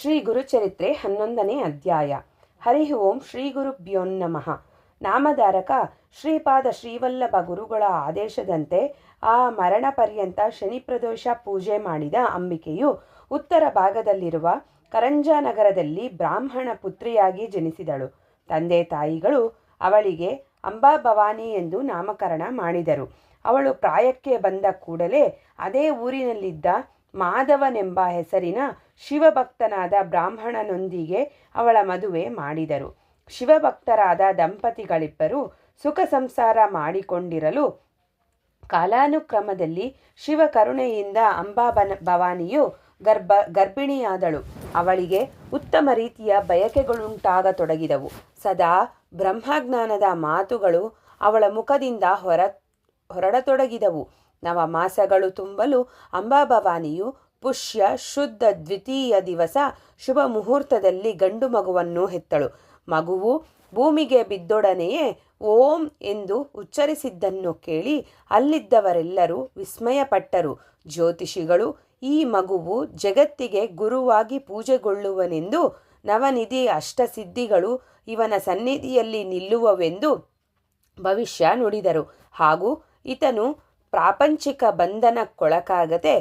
ಶ್ರೀ ಗುರುಚರಿತ್ರೆ ಹನ್ನೊಂದನೇ ಅಧ್ಯಾಯ. ಹರಿ ಓಂ ಶ್ರೀ ಗುರುಭ್ಯೋ ನಮಃ. ನಾಮಧಾರಕ ಶ್ರೀಪಾದ ಶ್ರೀವಲ್ಲಭ ಗುರುಗಳ ಆದೇಶದಂತೆ ಆ ಮರಣ ಪರ್ಯಂತ ಶನಿಪ್ರದೋಷ ಪೂಜೆ ಮಾಡಿದ ಅಂಬಿಕೆಯು ಉತ್ತರ ಭಾಗದಲ್ಲಿರುವ ಕರಂಜಾನಗರದಲ್ಲಿ ಬ್ರಾಹ್ಮಣ ಪುತ್ರಿಯಾಗಿ ಜನಿಸಿದಳು. ತಂದೆ ತಾಯಿಗಳು ಅವಳಿಗೆ ಅಂಬಾ ಭವಾನಿ ಎಂದು ನಾಮಕರಣ ಮಾಡಿದರು. ಅವಳು ಪ್ರಾಯಕ್ಕೆ ಬಂದ ಕೂಡಲೇ ಅದೇ ಊರಿನಲ್ಲಿದ್ದ ಮಾಧವನೆಂಬ ಹೆಸರಿನ ಶಿವಭಕ್ತನಾದ ಬ್ರಾಹ್ಮಣನೊಂದಿಗೆ ಅವಳ ಮದುವೆ ಮಾಡಿದರು. ಶಿವಭಕ್ತರಾದ ದಂಪತಿಗಳಿಬ್ಬರು ಸುಖ ಸಂಸಾರ ಮಾಡಿಕೊಂಡಿರಲು ಕಾಲಾನುಕ್ರಮದಲ್ಲಿ ಶಿವ ಕರುಣೆಯಿಂದ ಅಂಬಾಬನ ಭವಾನಿಯು ಗರ್ಭ ಗರ್ಭಿಣಿಯಾದಳು. ಅವಳಿಗೆ ಉತ್ತಮ ರೀತಿಯ ಬಯಕೆಗಳುಂಟಾಗತೊಡಗಿದವು. ಸದಾ ಬ್ರಹ್ಮಜ್ಞಾನದ ಮಾತುಗಳು ಅವಳ ಮುಖದಿಂದ ಹೊರ ಹೊರಡತೊಡಗಿದವು. ನವ ಮಾಸಗಳು ತುಂಬಲು ಅಂಬಾಭವಾನಿಯು ಪುಷ್ಯ, ಶುದ್ಧ ದ್ವಿತೀಯ ದಿವಸ ಶುಭ ಮುಹೂರ್ತದಲ್ಲಿ ಗಂಡು ಮಗುವನ್ನು ಹೆತ್ತಳು. ಮಗುವು ಭೂಮಿಗೆ ಬಿದ್ದೊಡನೆಯೇ ಓಂ ಎಂದು ಉಚ್ಚರಿಸಿದ್ದನ್ನು ಕೇಳಿ ಅಲ್ಲಿದ್ದವರೆಲ್ಲರೂ ವಿಸ್ಮಯಪಟ್ಟರು. ಜ್ಯೋತಿಷಿಗಳು ಈ ಮಗುವು ಜಗತ್ತಿಗೆ ಗುರುವಾಗಿ ಪೂಜೆಗೊಳ್ಳುವನೆಂದು ನವನಿಧಿ ಅಷ್ಟಸಿದ್ಧಿಗಳು ಇವನ ಸನ್ನಿಧಿಯಲ್ಲಿ ನಿಲ್ಲುವವೆಂದು ಭವಿಷ್ಯ ನುಡಿದರು. ಹಾಗೂ ಈತನು ಪ್ರಾಪಂಚಿಕ ಬಂಧನಕ್ಕೊಳಗಾಗದೆ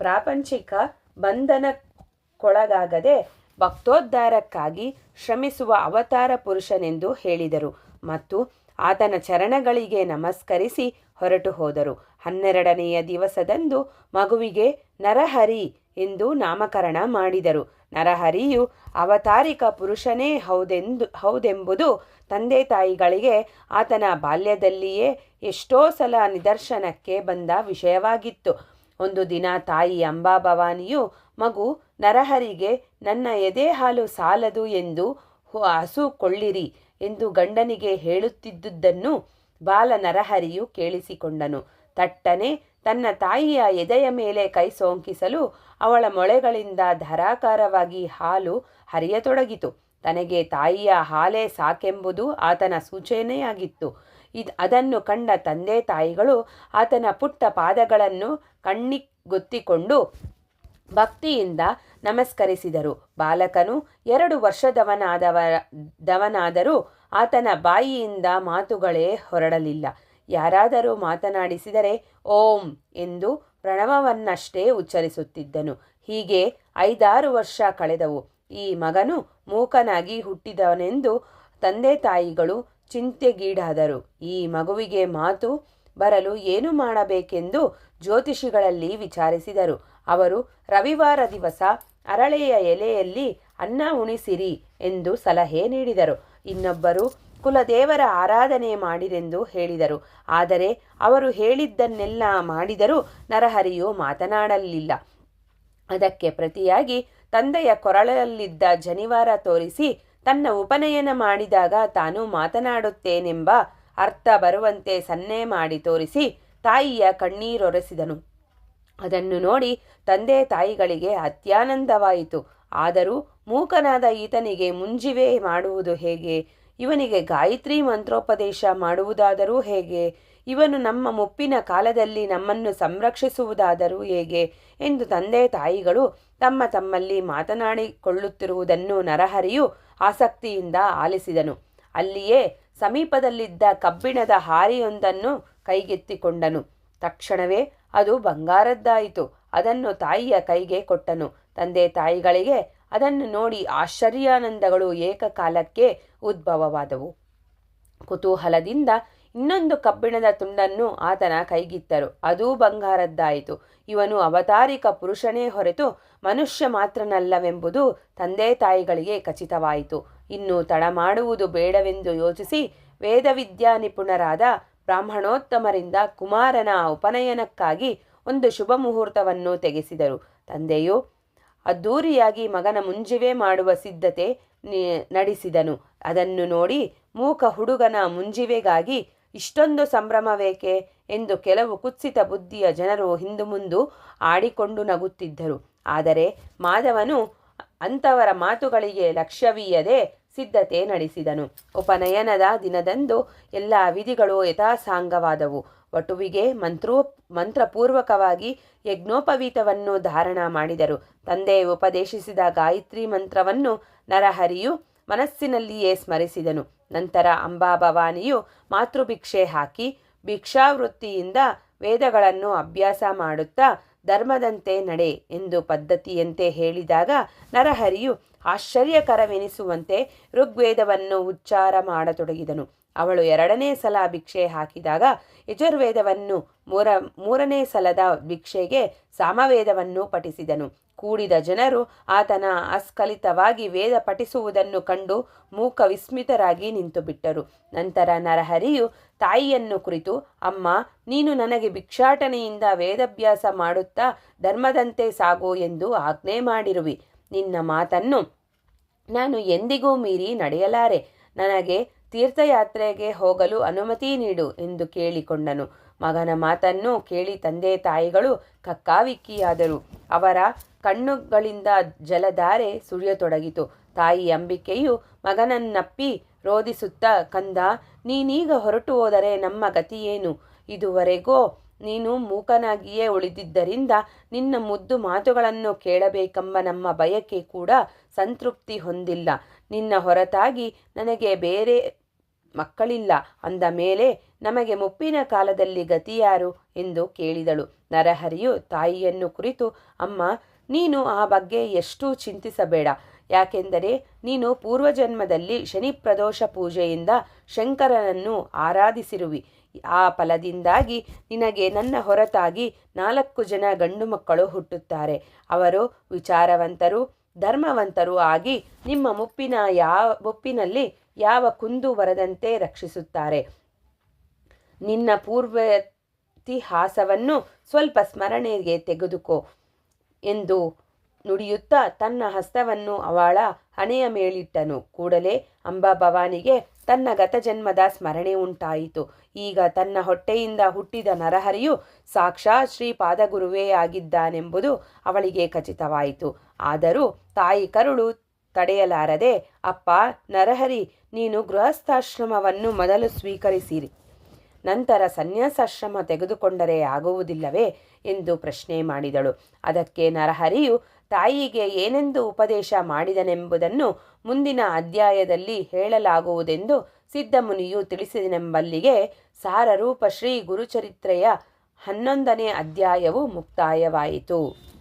ಪ್ರಾಪಂಚಿಕ ಬಂಧನಕ್ಕೊಳಗಾಗದೆ ಭಕ್ತೋದ್ಧಾರಕ್ಕಾಗಿ ಶ್ರಮಿಸುವ ಅವತಾರ ಪುರುಷನೆಂದು ಹೇಳಿದರು ಮತ್ತು ಆತನ ಚರಣಗಳಿಗೆ ನಮಸ್ಕರಿಸಿ ಹೊರಟು ಹೋದರು ಹನ್ನೆರಡನೆಯ ದಿವಸದಂದು ಮಗುವಿಗೆ ನರಹರಿ ಎಂದು ನಾಮಕರಣ ಮಾಡಿದರು. ನರಹರಿಯು ಅವತಾರಿಕ ಪುರುಷನೇ ಹೌದೆಂದು, ಹೌದೆಂಬುದು ತಂದೆ ತಾಯಿಗಳಿಗೆ ಆತನ ಬಾಲ್ಯದಲ್ಲಿಯೇ ಎಷ್ಟೋ ಸಲ ನಿದರ್ಶನಕ್ಕೆ ಬಂದ ವಿಷಯವಾಗಿತ್ತು. ಒಂದು ದಿನ ತಾಯಿ ಅಂಬಾಭವಾನಿಯು ಮಗು ನರಹರಿಗೆ, ನನ್ನ ಎದೆ ಹಾಲು ಸಾಲದು ಎಂದು ಹಸು ಕೊಳ್ಳಿರಿ ಎಂದು ಗಂಡನಿಗೆ ಹೇಳುತ್ತಿದ್ದುದನ್ನು ಬಾಲ ನರಹರಿಯು ಕೇಳಿಸಿಕೊಂಡನು. ತಟ್ಟನೆ ತನ್ನ ತಾಯಿಯ ಎದೆಯ ಮೇಲೆ ಕೈ ಸೋಂಕಿಸಲು ಅವಳ ಮೊಳೆಗಳಿಂದ ಧಾರಾಕಾರವಾಗಿ ಹಾಲು ಹರಿಯತೊಡಗಿತು. ತನಗೆ ತಾಯಿಯ ಹಾಲೇ ಸಾಕೆಂಬುದು ಆತನ ಸೂಚನೆಯಾಗಿತ್ತು. ಇದ್ ಅದನ್ನು ಕಂಡ ತಂದೆ ತಾಯಿಗಳು ಆತನ ಪುಟ್ಟ ಪಾದಗಳನ್ನು ಕಣ್ಣಿಗೊತ್ತಿಕೊಂಡು ಭಕ್ತಿಯಿಂದ ನಮಸ್ಕರಿಸಿದರು. ಬಾಲಕನು ಎರಡು ವರ್ಷದವನಾದವ, ದವನಾದರೂ ಆತನ ಬಾಯಿಯಿಂದ ಮಾತುಗಳೇ ಹೊರಡಲಿಲ್ಲ. ಯಾರಾದರೂ ಮಾತನಾಡಿಸಿದರೆ ಓಂ ಎಂದು ಪ್ರಣವವನ್ನಷ್ಟೇ ಉಚ್ಚರಿಸುತ್ತಿದ್ದನು. ಹೀಗೆ ಐದಾರು ವರ್ಷ ಕಳೆದವು. ಈ ಮಗನು ಮೂಕನಾಗಿ ಹುಟ್ಟಿದವನೆಂದು ತಂದೆ ತಾಯಿಗಳು ಚಿಂತೆಗೀಡಾದರು. ಈ ಮಗುವಿಗೆ ಮಾತು ಬರಲು ಏನು ಮಾಡಬೇಕೆಂದು ಜ್ಯೋತಿಷಿಗಳಲ್ಲಿ ವಿಚಾರಿಸಿದರು. ಅವರು, ರವಿವಾರ ದಿವಸ ಅರಳೆಯ ಎಲೆಯಲ್ಲಿ ಅನ್ನ ಉಣಿಸಿರಿ ಎಂದು ಸಲಹೆ ನೀಡಿದರು. ಇನ್ನೊಬ್ಬರು ಕುಲದೇವರ ಆರಾಧನೆ ಮಾಡಿರೆಂದು ಹೇಳಿದರು. ಆದರೆ ಅವರು ಹೇಳಿದ್ದನ್ನೆಲ್ಲ ಮಾಡಿದರೂ ನರಹರಿಯು ಮಾತನಾಡಲಿಲ್ಲ. ಅದಕ್ಕೆ ಪ್ರತಿಯಾಗಿ ತಂದೆಯ ಕೊರಳಲ್ಲಿದ್ದ ಜನಿವಾರ ತೋರಿಸಿ ತನ್ನ ಉಪನಯನ ಮಾಡಿದಾಗ ತಾನು ಮಾತನಾಡುತ್ತೇನೆಂಬ ಅರ್ಥ ಬರುವಂತೆ ಸನ್ನೆ ಮಾಡಿ ತೋರಿಸಿ ತಾಯಿಯ ಕಣ್ಣೀರೊರೆಸಿದನು. ಅದನ್ನು ನೋಡಿ ತಂದೆ ತಾಯಿಗಳಿಗೆ ಅತ್ಯಾನಂದವಾಯಿತು. ಆದರೂ ಮೂಕನಾದ ಈತನಿಗೆ ಮುಂಜಿವೆ ಮಾಡುವುದು ಹೇಗೆ? ಇವನಿಗೆ ಗಾಯತ್ರಿ ಮಂತ್ರೋಪದೇಶ ಮಾಡುವುದಾದರೂ ಹೇಗೆ? ಇವನು ನಮ್ಮ ಮುಪ್ಪಿನ ಕಾಲದಲ್ಲಿ ನಮ್ಮನ್ನು ಸಂರಕ್ಷಿಸುವುದಾದರೂ ಹೇಗೆ? ಎಂದು ತಂದೆ ತಾಯಿಗಳು ತಮ್ಮ ತಮ್ಮಲ್ಲಿ ಮಾತನಾಡಿಕೊಳ್ಳುತ್ತಿರುವುದನ್ನು ನರಹರಿಯು ಆಸಕ್ತಿಯಿಂದ ಆಲಿಸಿದನು. ಅಲ್ಲಿಯೇ ಸಮೀಪದಲ್ಲಿದ್ದ ಕಬ್ಬಿಣದ ಹಾರಿಯೊಂದನ್ನು ಕೈಗೆತ್ತಿಕೊಂಡನು. ತಕ್ಷಣವೇ ಅದು ಬಂಗಾರದ್ದಾಯಿತು. ಅದನ್ನು ತಾಯಿಯ ಕೈಗೆ ಕೊಟ್ಟನು. ತಂದೆ ತಾಯಿಗಳಿಗೆ ಅದನ್ನು ನೋಡಿ ಆಶ್ಚರ್ಯಾನಂದಗಳು ಏಕಕಾಲಕ್ಕೆ ಉದ್ಭವವಾದವು. ಕುತೂಹಲದಿಂದ ಇನ್ನೊಂದು ಕಬ್ಬಿಣದ ತುಂಡನ್ನು ಆತನ ಕೈಗಿತ್ತರು. ಅದೂ ಬಂಗಾರದ್ದಾಯಿತು. ಇವನು ಅವತಾರಿಕ ಪುರುಷನೇ ಹೊರತು ಮನುಷ್ಯ ಮಾತ್ರನಲ್ಲವೆಂಬುದು ತಂದೆ ತಾಯಿಗಳಿಗೆ ಖಚಿತವಾಯಿತು. ಇನ್ನು ತಡ ಮಾಡುವುದು ಬೇಡವೆಂದು ಯೋಚಿಸಿ ವೇದವಿದ್ಯಾ ನಿಪುಣರಾದ ಬ್ರಾಹ್ಮಣೋತ್ತಮರಿಂದ ಕುಮಾರನ ಉಪನಯನಕ್ಕಾಗಿ ಒಂದು ಶುಭ ಮುಹೂರ್ತವನ್ನು ತೆಗೆಸಿದರು. ತಂದೆಯು ಅದ್ದೂರಿಯಾಗಿ ಮಗನ ಮುಂಜಿವೆ ಮಾಡುವ ಸಿದ್ಧತೆ ನಡೆಸಿದನು. ಅದನ್ನು ನೋಡಿ ಮೂಕ ಹುಡುಗನ ಮುಂಜಿವೆಗಾಗಿ ಇಷ್ಟೊಂದು ಸಂಭ್ರಮವೇಕೆ ಎಂದು ಕೆಲವು ಕುತ್ಸಿತ ಬುದ್ಧಿಯ ಜನರು ಹಿಂದು ಮುಂದು ಆಡಿಕೊಂಡು ನಗುತ್ತಿದ್ದರು. ಆದರೆ ಮಾಧವನು ಅಂಥವರ ಮಾತುಗಳಿಗೆ ಲಕ್ಷ್ಯವೀಯದೆ ಸಿದ್ಧತೆ ನಡೆಸಿದನು. ಉಪನಯನದ ದಿನದಂದು ಎಲ್ಲ ವಿಧಿಗಳು ಯಥಾಸಾಂಗವಾದವು. ವಟುವಿಗೆ ಮಂತ್ರೋ, ಮಂತ್ರಪೂರ್ವಕವಾಗಿ ಯಜ್ಞೋಪವೀತವನ್ನು ಧಾರಣ ಮಾಡಿದರು. ತಂದೆ ಉಪದೇಶಿಸಿದ ಗಾಯತ್ರಿ ಮಂತ್ರವನ್ನು ನರಹರಿಯು ಮನಸ್ಸಿನಲ್ಲಿಯೇ ಸ್ಮರಿಸಿದನು. ನಂತರ ಅಂಬಾಭವಾನಿಯು ಮಾತೃಭಿಕ್ಷೆ ಹಾಕಿ ಭಿಕ್ಷಾವೃತ್ತಿಯಿಂದ ವೇದಗಳನ್ನು ಅಭ್ಯಾಸ ಮಾಡುತ್ತಾ ಧರ್ಮದಂತೆ ನಡೆ ಎಂದು ಪದ್ಧತಿಯಂತೆ ಹೇಳಿದಾಗ ನರಹರಿಯು ಆಶ್ಚರ್ಯಕರವೆನಿಸುವಂತೆ ಋಗ್ವೇದವನ್ನು ಉಚ್ಚಾರ ಮಾಡತೊಡಗಿದನು. ಅವಳು ಎರಡನೇ ಸಲ ಭಿಕ್ಷೆ ಹಾಕಿದಾಗ ಯಜುರ್ವೇದವನ್ನು ಮೂರ, ಮೂರನೇ ಸಲದ ಭಿಕ್ಷೆಗೆ ಸಾಮವೇದವನ್ನು ಪಠಿಸಿದನು. ಕೂಡಿದ ಜನರು ಆತನ ಅಸ್ಖಲಿತವಾಗಿ ವೇದ ಪಠಿಸುವುದನ್ನು ಕಂಡು ಮೂಕ ವಿಸ್ಮಿತರಾಗಿ ನಿಂತುಬಿಟ್ಟರು. ನಂತರ ನರಹರಿಯು ತಾಯಿಯನ್ನು ಕುರಿತು, ಅಮ್ಮ, ನೀನು ನನಗೆ ಭಿಕ್ಷಾಟನೆಯಿಂದ ವೇದಾಭ್ಯಾಸ ಮಾಡುತ್ತಾ ಧರ್ಮದಂತೆ ಸಾಗು ಎಂದು ಆಜ್ಞೆ ಮಾಡಿರುವಿ. ನಿನ್ನ ಮಾತನ್ನು ನಾನು ಎಂದಿಗೂ ಮೀರಿ ನಡೆಯಲಾರೆ. ನನಗೆ ತೀರ್ಥಯಾತ್ರೆಗೆ ಹೋಗಲು ಅನುಮತಿ ನೀಡು ಎಂದು ಕೇಳಿಕೊಂಡನು. ಮಗನ ಮಾತನ್ನು ಕೇಳಿ ತಂದೆ ತಾಯಿಗಳು ಕಕ್ಕಾವಿಕ್ಕಿಯಾದರು. ಅವರ ಕಣ್ಣುಗಳಿಂದ ಜಲಧಾರೆ ಸುರಿಯತೊಡಗಿತು. ತಾಯಿ ಅಂಬಿಕೆಯು ಮಗನನ್ನಪ್ಪಿ ರೋಧಿಸುತ್ತಾ ಕಂದ, ನೀನೀಗ ಹೊರಟು ಹೋದರೆ ನಮ್ಮ ಗತಿಯೇನು ಇದುವರೆಗೋ ನೀನು ಮೂಕನಾಗಿಯೇ ಉಳಿದಿದ್ದರಿಂದ ನಿನ್ನ ಮುದ್ದು ಮಾತುಗಳನ್ನು ಕೇಳಬೇಕೆಂಬ ನಮ್ಮ ಬಯಕೆ ಕೂಡ ಸಂತೃಪ್ತಿ ಹೊಂದಿಲ್ಲ. ನಿನ್ನ ಹೊರತಾಗಿ ನನಗೆ ಬೇರೆ ಮಕ್ಕಳಿಲ್ಲ. ಅಂದ ಮೇಲೆ, ನಮಗೆ ಮುಪ್ಪಿನ ಕಾಲದಲ್ಲಿ ಗತಿಯಾರು? ಎಂದು ಕೇಳಿದಳು. ನರಹರಿಯು, ತಾಯಿಯನ್ನು ಕುರಿತು, ಅಮ್ಮ, ನೀನು ಆ ಬಗ್ಗೆ ಎಷ್ಟೂ ಚಿಂತಿಸಬೇಡ. ಯಾಕೆಂದರೆ ನೀನು ಪೂರ್ವಜನ್ಮದಲ್ಲಿ ಶನಿ ಪ್ರದೋಷ ಪೂಜೆಯಿಂದ ಶಂಕರನನ್ನು ಆರಾಧಿಸಿರುವಿ. ಆ ಫಲದಿಂದಾಗಿ ನಿನಗೆ ನನ್ನ ಹೊರತಾಗಿ ನಾಲ್ಕು ಜನ ಗಂಡು ಮಕ್ಕಳು ಹುಟ್ಟುತ್ತಾರೆ. ಅವರು ವಿಚಾರವಂತರು, ಧರ್ಮವಂತರು ಆಗಿ ನಿಮ್ಮ ಮುಪ್ಪಿನ ಯಾವ, ಮುಪ್ಪಿನಲ್ಲಿ ಯಾವ ಕುಂದು ಬರದಂತೆ ರಕ್ಷಿಸುತ್ತಾರೆ. ನಿನ್ನ ಪೂರ್ವತಿಹಾಸವನ್ನು ಸ್ವಲ್ಪ ಸ್ಮರಣೆಗೆ ತೆಗೆದುಕೋ ಎಂದು ನುಡಿಯುತ್ತಾ ತನ್ನ ಹಸ್ತವನ್ನು ಅವಳ ಹಣೆಯ ಮೇಲಿಟ್ಟನು. ಕೂಡಲೇ ಅಂಬಾ ಭವಾನಿಗೆ ತನ್ನ ಗತಜನ್ಮದ ಸ್ಮರಣೆ ಉಂಟಾಯಿತು. ಈಗ ತನ್ನ ಹೊಟ್ಟೆಯಿಂದ ಹುಟ್ಟಿದ ನರಹರಿಯು ಸಾಕ್ಷಾ ಶ್ರೀ ಪಾದಗುರುವೇ ಆಗಿದ್ದಾನೆಂಬುದು ಅವಳಿಗೆ ಖಚಿತವಾಯಿತು. ಆದರೂ ತಾಯಿ ಕರುಳು ತಡೆಯಲಾರದೆ, ಅಪ್ಪ, ನರಹರಿ, ನೀನು ಗೃಹಸ್ಥಾಶ್ರಮವನ್ನು ಮೊದಲು ಸ್ವೀಕರಿಸಿರಿ. ನಂತರ ಸನ್ಯಾಸಾಶ್ರಮ ತೆಗೆದುಕೊಂಡರೆ ಆಗುವುದಿಲ್ಲವೇ ಎಂದು ಪ್ರಶ್ನೆ ಮಾಡಿದಳು. ಅದಕ್ಕೆ ನರಹರಿಯು, ತಾಯಿಗೆ ಏನೆಂದು ಉಪದೇಶ ಮಾಡಿದನೆಂಬುದನ್ನು ಮುಂದಿನ ಅಧ್ಯಾಯದಲ್ಲಿ ಹೇಳಲಾಗುವುದೆಂದು ಸಿದ್ಧಮುನಿಯು ತಿಳಿಸಿದನೆಂಬಲ್ಲಿಗೆ ಸಾರರೂಪ ಶ್ರೀ ಗುರುಚರಿತ್ರೆಯ ಹನ್ನೊಂದನೇ ಅಧ್ಯಾಯವು ಮುಕ್ತಾಯವಾಯಿತು.